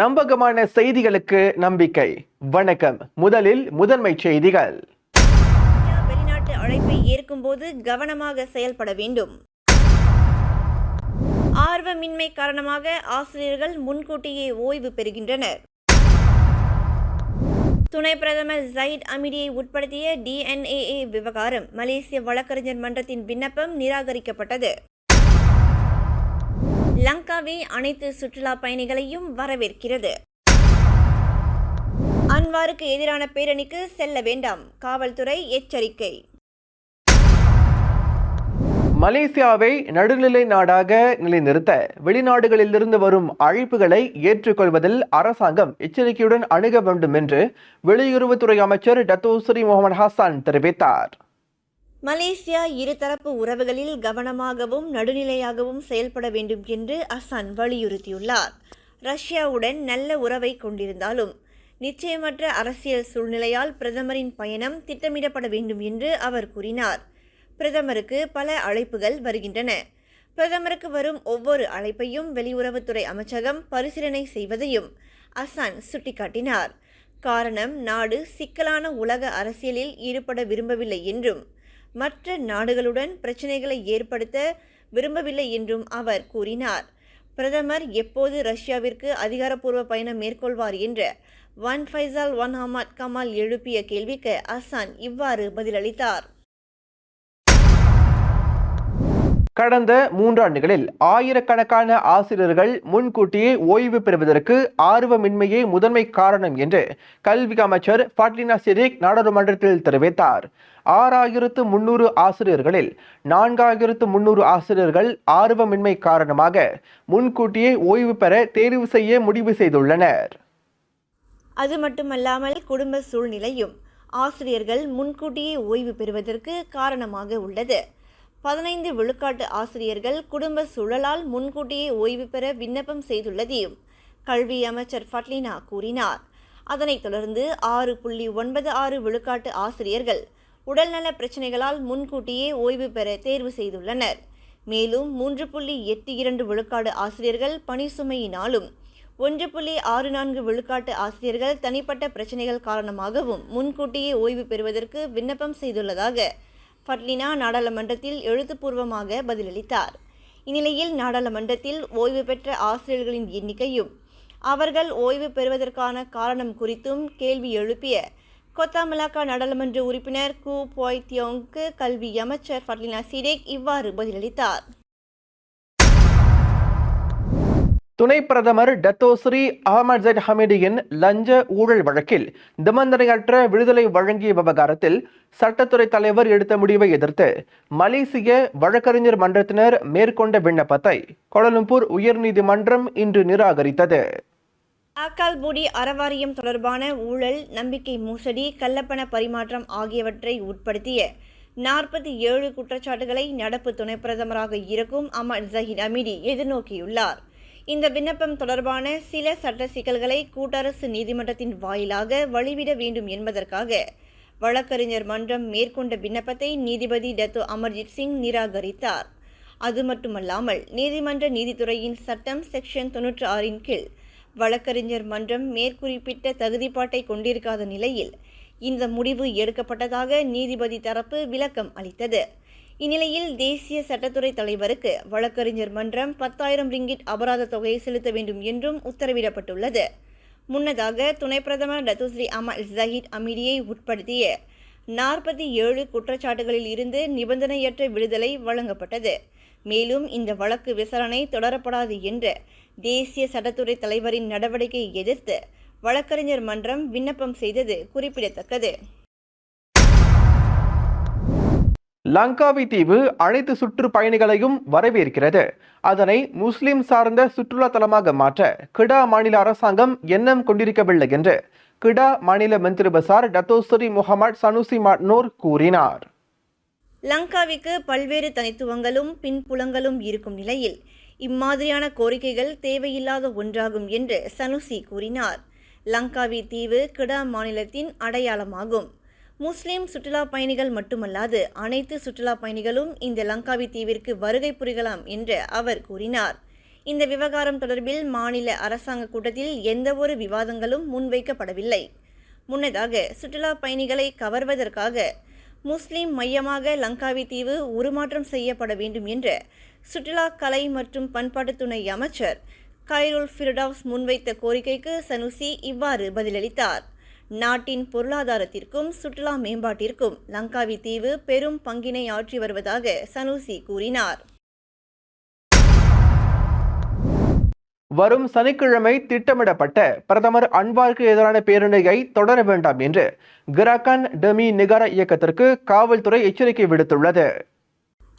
நம்பகமான செய்திகளுக்கு நம்பிக்கை. வணக்கம். முதலில் முதன்மை செய்திகள். வெளிநாட்டு அழைப்பை ஏற்கும்போது கவனமாக செயல்பட வேண்டும். ஆர்வமின்மை காரணமாக ஆசிரியர்கள் முன்கூட்டியே ஓய்வு பெறுகின்றனர். துணை பிரதமர் ஜயிட் அமிடியை உட்படுத்திய டிஎன்ஏஏ விவகாரம் மலேசிய வழக்கறிஞர் மன்றத்தின் விண்ணப்பம் நிராகரிக்கப்பட்டது. லங்காவே அனைத்து சுற்றுலா பயணிகளையும் வரவேற்கிறது. அன்வாருக்கு எதிரான பேரணிக்கு செல்ல வேண்டாம். காவல்துறை எச்சரிக்கை. மலேசியாவை நடுநிலை நாடாக நிலைநிறுத்த வெளிநாடுகளிலிருந்து வரும் அழைப்புகளை ஏற்றுக்கொள்வதில் அரசாங்கம் எச்சரிக்கையுடன் அணுக வேண்டும் என்று வெளியுறவுத்துறை அமைச்சர் டத்தோஸ்ரீ முகமது ஹாசான் தெரிவித்தார். மலேசியா இருதரப்பு உறவுகளில் கவனமாகவும் நடுநிலையாகவும் செயல்பட வேண்டும் என்று அசான் வலியுறுத்தியுள்ளார். ரஷ்யாவுடன் நல்ல உறவை கொண்டிருந்தாலும் நிச்சயமற்ற அரசியல் சூழ்நிலையால் பிரதமரின் பயணம் திட்டமிடப்பட வேண்டும் என்று அவர் கூறினார். பிரதமருக்கு பல அழைப்புகள் வருகின்றன. பிரதமருக்கு வரும் ஒவ்வொரு அழைப்பையும் வெளியுறவுத்துறை அமைச்சகம் பரிசீலனை செய்வதையும் அசான் சுட்டிக்காட்டினார். காரணம் நாடு சிக்கலான உலக அரசியலில் ஈடுபட விரும்பவில்லை என்றும் மற்ற நாடுகளுடன் பிரச்சினைகளை ஏற்படுத்த விரும்பவில்லை என்றும் அவர் கூறினார். பிரதமர் எப்போது ரஷ்யாவிற்கு அதிகாரப்பூர்வ பயணம் மேற்கொள்வார் என்ற ஒன் ஃபைசால் ஒன் அஹமத் கமால் எழுப்பிய கேள்விக்கு அசான் இவ்வாறு பதிலளித்தார். கடந்த மூன்றாண்டுகளில் ஆயிரக்கணக்கான ஆசிரியர்கள் முன்கூட்டியே ஓய்வு பெறுவதற்கு ஆர்வமின்மையே முதன்மை காரணம் என்று கல்வி அமைச்சர் ஃபாட்லினா சிரிக் நாடாளுமன்றத்தில் தெரிவித்தார். ஆறாயிரத்து முன்னூறு ஆசிரியர்களில் நான்காயிரத்து முன்னூறு ஆசிரியர்கள் ஆர்வமின்மை காரணமாக முன்கூட்டியே ஓய்வு பெற தேர்வு செய்ய முடிவு செய்துள்ளனர். அது மட்டுமல்லாமல் குடும்ப சூழ்நிலையும் ஆசிரியர்கள் முன்கூட்டியே ஓய்வு பெறுவதற்கு காரணமாக உள்ளது. பதினைந்து விழுக்காட்டு ஆசிரியர்கள் குடும்ப சூழலால் முன்கூட்டியே ஓய்வு பெற விண்ணப்பம் செய்துள்ளதையும் கல்வி அமைச்சர் ஃபட்லினா கூறினார். அதனைத் தொடர்ந்து ஆறு புள்ளி ஒன்பது ஆறு விழுக்காட்டு ஆசிரியர்கள் உடல்நல பிரச்சினைகளால் முன்கூட்டியே ஓய்வு பெற தேர்வு செய்துள்ளனர். மேலும் மூன்று புள்ளி எட்டு இரண்டு விழுக்காடு ஆசிரியர்கள் பணி சுமையினாலும் ஒன்று புள்ளி ஆறு நான்கு விழுக்காட்டு ஆசிரியர்கள் தனிப்பட்ட பிரச்சினைகள் காரணமாகவும் முன்கூட்டியே ஓய்வு பெறுவதற்கு விண்ணப்பம் செய்துள்ளதாக ஃபட்லினா நாடாளுமன்றத்தில் எழுத்துப்பூர்வமாக பதிலளித்தார். இந்நிலையில் நாடாளுமன்றத்தில் ஓய்வு பெற்ற ஆசிரியர்களின் எண்ணிக்கையும் அவர்கள் ஓய்வு பெறுவதற்கான காரணம் குறித்தும் கேள்வி எழுப்பிய கொத்தாமலாக்கா நாடாளுமன்ற உறுப்பினர் கு போய்தியோங்கு கல்வி அமைச்சர் ஃபட்லினா சிடேக் இவ்வாறு பதிலளித்தார். துணை பிரதமர் டத்தோஸ்ரீ அகமது ஜைட் ஹமீடியின் லஞ்ச ஊழல் வழக்கில் நிபந்தனையற்ற விடுதலை வழங்கிய விவகாரத்தில் சட்டத்துறை தலைவர் எடுத்த முடிவை எதிர்த்து மலேசிய வழக்கறிஞர் மன்றத்தினர் மேற்கொண்ட விண்ணப்பத்தை கோலலம்பூர் உயர்நீதிமன்றம் இன்று நிராகரித்தது. அக்கால்புடி அறவாரியம் தொடர்பான ஊழல் நம்பிக்கை மோசடி கள்ளப்பண பரிமாற்றம் ஆகியவற்றை உட்படுத்திய நாற்பத்தி ஏழு குற்றச்சாட்டுகளை நடப்பு துணை பிரதமராக இருக்கும் அமர் ஜஹித் அமீடி எதிர்நோக்கியுள்ளார். இந்த விண்ணப்பம் தொடர்பான சில சட்ட சிக்கல்களை கூட்டரசு நீதிமன்றத்தின் வாயிலாக வழிவிட வேண்டும் என்பதற்காக வழக்கறிஞர் மன்றம் மேற்கொண்ட விண்ணப்பத்தை நீதிபதி டத்து அமர்ஜித் சிங் நிராகரித்தார். அது மட்டுமல்லாமல் நீதிமன்ற நீதித்துறையின் சட்டம் செக்ஷன் தொன்னூற்று ஆறின் கீழ் வழக்கறிஞர் மன்றம் மேற்குறிப்பிட்ட தகுதிப்பாட்டை கொண்டிருக்காத நிலையில் இந்த முடிவு எடுக்கப்பட்டதாக நீதிபதி தரப்பு விளக்கம் அளித்தது. இந்நிலையில் தேசிய சட்டத்துறை தலைவருக்கு வழக்கறிஞர் மன்றம் பத்தாயிரம் ரிங்கிட் அபராத தொகையை செலுத்த வேண்டும் என்றும் உத்தரவிடப்பட்டுள்ளது. முன்னதாக துணை பிரதமர் டத்துஸ்ரீ அமல் ஜஹீத் அமீடியை உட்படுத்திய நாற்பத்தி ஏழு குற்றச்சாட்டுகளில் இருந்து நிபந்தனையற்ற விடுதலை வழங்கப்பட்டது. மேலும் இந்த வழக்கு விசாரணை தொடரப்படாது என்று தேசிய சட்டத்துறை தலைவரின் நடவடிக்கையை எதிர்த்து வழக்கறிஞர் மன்றம் விண்ணப்பம் செய்தது குறிப்பிடத்தக்கது. லங்காவி தீவு அனைத்து சுற்றுப்பயணிகளையும் வரவேற்கிறது. அதனை முஸ்லிம் சார்ந்த சுற்றுலா தலமாக மாற்ற கிடா மாநில அரசாங்கம் எண்ணம் கொண்டிருக்கவில்லை என்று கிடா மாநில மந்திரி பசார் Dato Sri Muhammad Sanusi Mat Nor கூறினார். லங்காவிற்கு பல்வேறு தனித்துவங்களும் பின்புலங்களும் இருக்கும் நிலையில் இம்மாதிரியான கோரிக்கைகள் தேவையில்லாத ஒன்றாகும் என்று சனுசி கூறினார். லங்காவி தீவு கிடா மாநிலத்தின் அடையாளமாகும். முஸ்லிம் சுற்றுலா பயணிகள் மட்டுமல்லாது அனைத்து சுற்றுலா பயணிகளும் இந்த லங்காவி தீவிற்கு வருகை புரிகலாம் என்று அவர் கூறினார். இந்த விவகாரம் தொடர்பில் மாநில அரசாங்க கூட்டத்தில் எந்தவொரு விவாதங்களும் முன்வைக்கப்படவில்லை. முன்னதாக சுற்றுலா பயணிகளை கவர்வதற்காக முஸ்லிம் மையமாக லங்காவி தீவு உருமாற்றம் செய்யப்பட வேண்டும் என்ற சுற்றுலா கலை மற்றும் பண்பாட்டு துணை அமைச்சர் கைருல் ஃபிர்டவுஸ் முன்வைத்த கோரிக்கைக்கு சனுசி இவ்வாறு பதிலளித்தார். நாட்டின் பொருளாதாரத்திற்கும் சுற்றுலா மேம்பாட்டிற்கும் லங்காவி தீவு பெரும் பங்கினை ஆற்றி வருவதாக சனுசி கூறினார். வரும் சனிக்கிழமை திட்டமிடப்பட்ட பிரதமர் அன்வாருக்கு எதிரான பேரணியை தொடர வேண்டாம் என்று கிராக்கன் டெமி நிகார இயக்கத்திற்கு காவல்துறை எச்சரிக்கை விடுத்துள்ளது.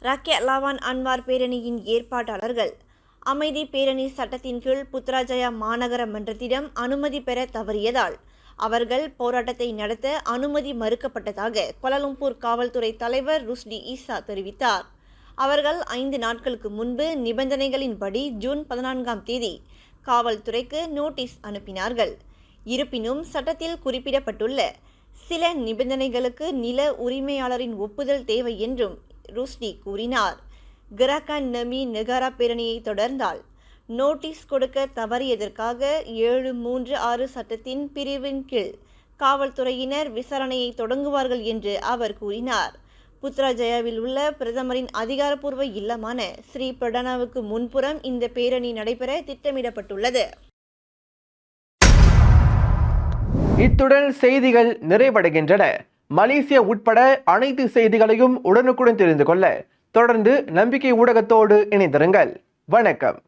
ராக்கே லாவான் அன்வார் பேரணியின் ஏற்பாட்டாளர்கள் அமைதி பேரணி சட்டத்தின் கீழ் புத்ராஜயா மாநகர மன்றத்திடம் அனுமதி பெற தவறியதால் அவர்கள் போராட்டத்தை நடத்த அனுமதி மறுக்கப்பட்டதாக கோலாலம்பூர் காவல்துறை தலைவர் ருஷ்டி ஈசா தெரிவித்தார். அவர்கள் ஐந்து நாட்களுக்கு முன்பு நிபந்தனைகளின்படி ஜூன் பதினான்காம் தேதி காவல்துறைக்கு நோட்டீஸ் அனுப்பினார்கள். இருப்பினும் சட்டத்தில் குறிப்பிடப்பட்டுள்ள சில நிபந்தனைகளுக்கு நில உரிமையாளரின் ஒப்புதல் தேவை என்றும் ருஷ்டி கூறினார். கிராக்கன் நமி நெகாரா பேரணியை தொடர்ந்தால் நோட்டீஸ் கொடுக்க தவறியதற்காக ஏழு மூன்று ஆறு சட்டத்தின் பிரிவின் கீழ் காவல்துறையினர் விசாரணையை தொடங்குவார்கள் என்று அவர் கூறினார். புத்ராஜயாவில் உள்ள பிரதமரின் அதிகாரப்பூர்வ இல்லமான ஸ்ரீ பிரடனாவுக்கு முன்புறம் இந்த பேரணி நடைபெற திட்டமிடப்பட்டுள்ளது. இத்துடன் செய்திகள் நிறைவடைகின்றன. மலேசியா உட்பட அனைத்து செய்திகளையும் உடனுக்குடன் தெரிந்து கொள்ள தொடர்ந்து நம்பிக்கை ஊடகத்தோடு இணைந்திருங்கள். வணக்கம்.